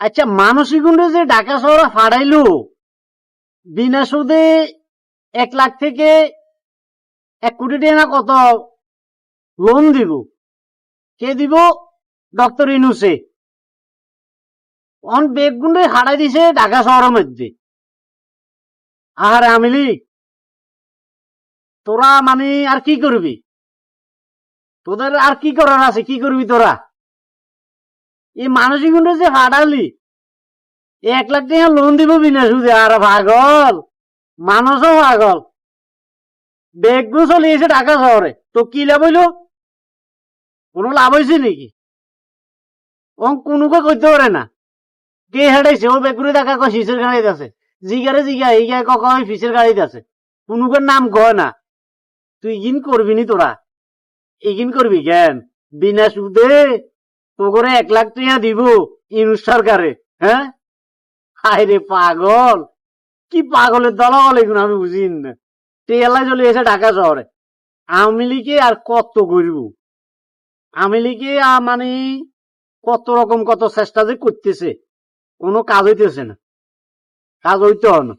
আচ্ছা মানসিক গুন্ডে যে ঢাকা শহরে ফাড়াইলো বিনা সুদে এক লাখ থেকে এক কোটি টাকা কত লোন দিব? কে দিব? ডক্টর ইনুসে। অন বেগ গুন্ডে হারাই দিছে ঢাকা শহরের মধ্যে। আর আমিলি, তোরা মানে আর কি করবি? তোদের আর কি করার আছে? কি করবি তোরা? এই মানসিক গুন্ডে যে হারালি এক লাখ টাকা লোন দিব বিনা সুদে, আর পাগল। মানুষও পাগল। বেগু চলে এসে ঢাকা শহরে। তো কি লাভ হইল? কোনো লাভ হয়েছে নাকি? ও কোনোকে করতে পারে না। কে হেঁটাইছে ও বেগুরে দেখা কয় ফিসের গাড়িতে আছে। জিগারে জিগা এই গায়ে কক ফিসের গাড়িতে আছে। কোনোকে নাম কয় না। তুই ইগিন করবি নি তোরা? ইগিন করবি কেন? বিনা সুদে তো করে এক লাখ টাকা দিব ইনুস সরকারে হ্যাঁ? হায় রে পাগল, কি পাগলের দলাবল এগুলো আমি বুঝি না। তেলাই চলে এসে ঢাকা শহরে। আওয়ামী লীগে আর কত করব আওয়ামী লীগে মানে কত রকম কত চেষ্টা যে করতেছে, কোনো কাজ হইতেছে না। কাজ হইতে না।